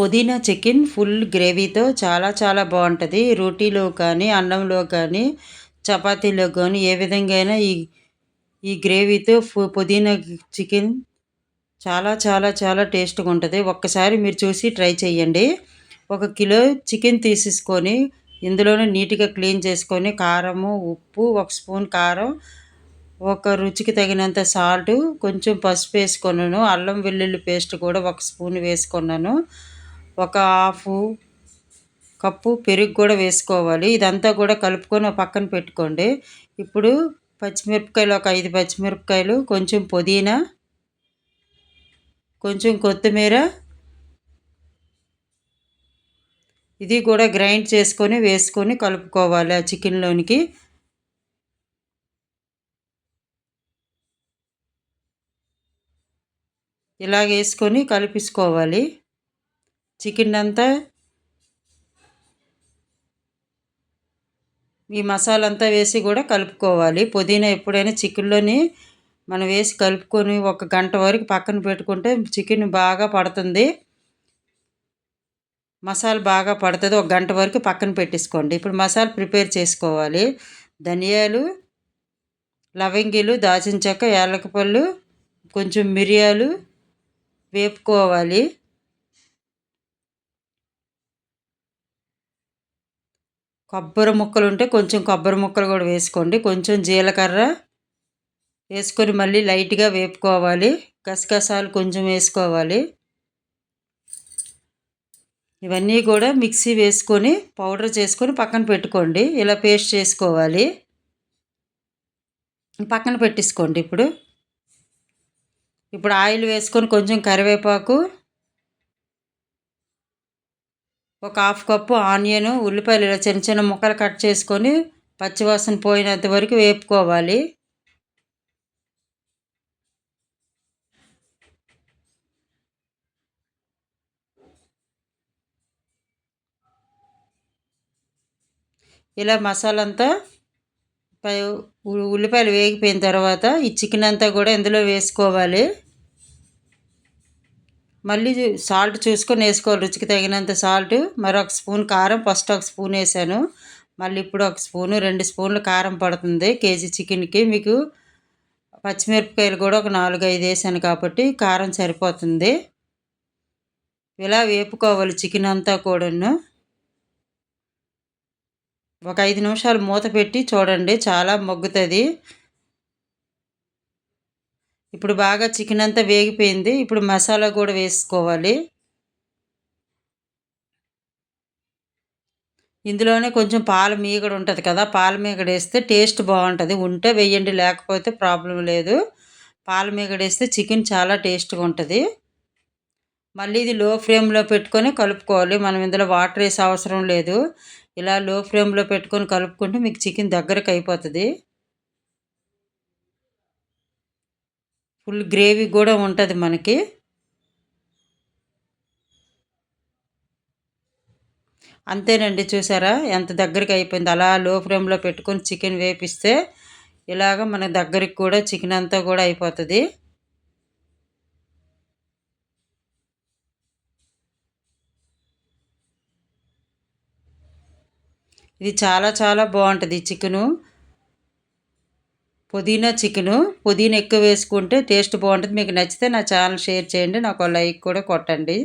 పుదీనా chicken full గ్రేవీతో చాలా చాలా బాగుంటుంది. రోటీలో కానీ అన్నంలో కానీ చపాతీలో కానీ ఏ విధంగా అయినా ఈ ఈ గ్రేవీతో పుదీనా చికెన్ చాలా చాలా చాలా టేస్ట్గా ఉంటుంది. ఒక్కసారి మీరు చూసి ట్రై చేయండి ఒక కిలో చికెన్ తీసేసుకొని ఇందులోనే నీట్గా క్లీన్ చేసుకొని కారము ఉప్పు ఒక స్పూన్ కారం ఒక రుచికి తగినంత సాల్ట్ కొంచెం పసుపు వేసుకున్నాను. అల్లం వెల్లుల్లి పేస్ట్ కూడా ఒక స్పూన్ వేసుకున్నాను. ఒక హాఫ్ కప్పు పెరుగు కూడా వేసుకోవాలి. ఇదంతా కూడా కలుపుకొని పక్కన పెట్టుకోండి. ఇప్పుడు పచ్చిమిరపకాయలు ఒక ఐదు పచ్చిమిరపకాయలు కొంచెం పుదీనా కొంచెం కొత్తిమీర ఇది కూడా గ్రైండ్ చేసుకొని వేసుకొని కలుపుకోవాలి ఆ చికెన్లోనికి. ఇలా వేసుకొని కలిపించుకోవాలి చికెన్ అంతా. ఈ మసాలా అంతా వేసి కూడా కలుపుకోవాలి. పుదీనా ఎప్పుడైనా చికెన్లోని మనం వేసి కలుపుకొని ఒక గంట వరకు పక్కన పెట్టుకుంటే చికెన్ బాగా పడుతుంది. మసాలా బాగా పడుతుంది. ఒక గంట వరకు పక్కన పెట్టేసుకోండి. ఇప్పుడు మసాలా ప్రిపేర్ చేసుకోవాలి. ధనియాలు లవంగిలు దాచిన చెక్క యాలకపళ్ళు కొంచెం మిరియాలు వేపుకోవాలి. కొబ్బరి ముక్కలు ఉంటే కొంచెం కొబ్బరి ముక్కలు కూడా వేసుకోండి. కొంచెం జీలకర్ర వేసుకొని మళ్ళీ లైట్గా వేపుకోవాలి. గసగసాలు కొంచెం వేసుకోవాలి. ఇవన్నీ కూడా మిక్సీ వేసుకొని పౌడర్ చేసుకొని పక్కన పెట్టుకోండి. ఇలా పేస్ట్ చేసుకోవాలి. పక్కన పెట్టేసుకోండి ఇప్పుడు. ఇప్పుడు ఆయిల్ వేసుకొని కొంచెం కరివేపాకు ఒక హాఫ్ కప్పు ఆనియన్ ఉల్లిపాయలు ఇలా చిన్న చిన్న ముక్కలు కట్ చేసుకొని పచ్చివాసన పోయినంత వరకు వేపుకోవాలి. ఇలా మసాలా అంతా ఉల్లిపాయలు వేగిపోయిన తర్వాత ఈ చికెన్ అంతా కూడా ఇందులో వేసుకోవాలి. మళ్ళీ సాల్ట్ చూసుకొని వేసుకోవాలి రుచికి తగినంత సాల్ట్. మరొక స్పూన్ కారం ఫస్ట్ ఒక స్పూన్ వేసాను. మళ్ళీ ఇప్పుడు ఒక స్పూను రెండు స్పూన్లు కారం పడుతుంది కేజీ చికెన్కి. మీకు పచ్చిమిరపకాయలు కూడా ఒక నాలుగు ఐదు వేసాను కాబట్టి కారం సరిపోతుంది. ఇలా వేపుకోవాలి చికెన్ అంతా కూడాను. ఒక ఐదు నిమిషాలు మూత పెట్టి చూడండి చాలా మొగ్గుతుంది. ఇప్పుడు బాగా చికెన్ అంతా వేగిపోయింది. ఇప్పుడు మసాలా కూడా వేసుకోవాలి. ఇందులోనే కొంచెం పాల మీగడ ఉంటుంది కదా పాల మీగడ వేస్తే టేస్ట్ బాగుంటుంది. ఉంటే వేయండి లేకపోతే ప్రాబ్లం లేదు. పాల మీగడ వేస్తే చికెన్ చాలా టేస్ట్గా ఉంటుంది. మళ్ళీ ఇది లో ఫ్లేమ్లో పెట్టుకొని కలుపుకోవాలి. మనం ఇందులో వాటర్ వేసే అవసరం లేదు. ఇలా లో ఫ్లేమ్లో పెట్టుకొని కలుపుకుంటే మీకు చికెన్ దగ్గరకు అయిపోతుంది. ఫుల్ గ్రేవీ కూడా ఉంటుంది మనకి. అంతేనండి చూసారా? ఎంత దగ్గరికి అయిపోయింది. అలా లో ఫ్లేమ్లో పెట్టుకొని చికెన్ వేపిస్తే ఇలాగ మన దగ్గరికి కూడా చికెన్ అంతా కూడా అయిపోతుంది. ఇది చాలా చాలా బాగుంటుంది చికెను. పుదీనా చికెను. పుదీనా ఎక్కువ వేసుకుంటే టేస్ట్ బాగుంటుంది. మీకు నచ్చితే నా ఛానల్ షేర్ చేయండి. నాకు లైక్ కూడా కొట్టండి.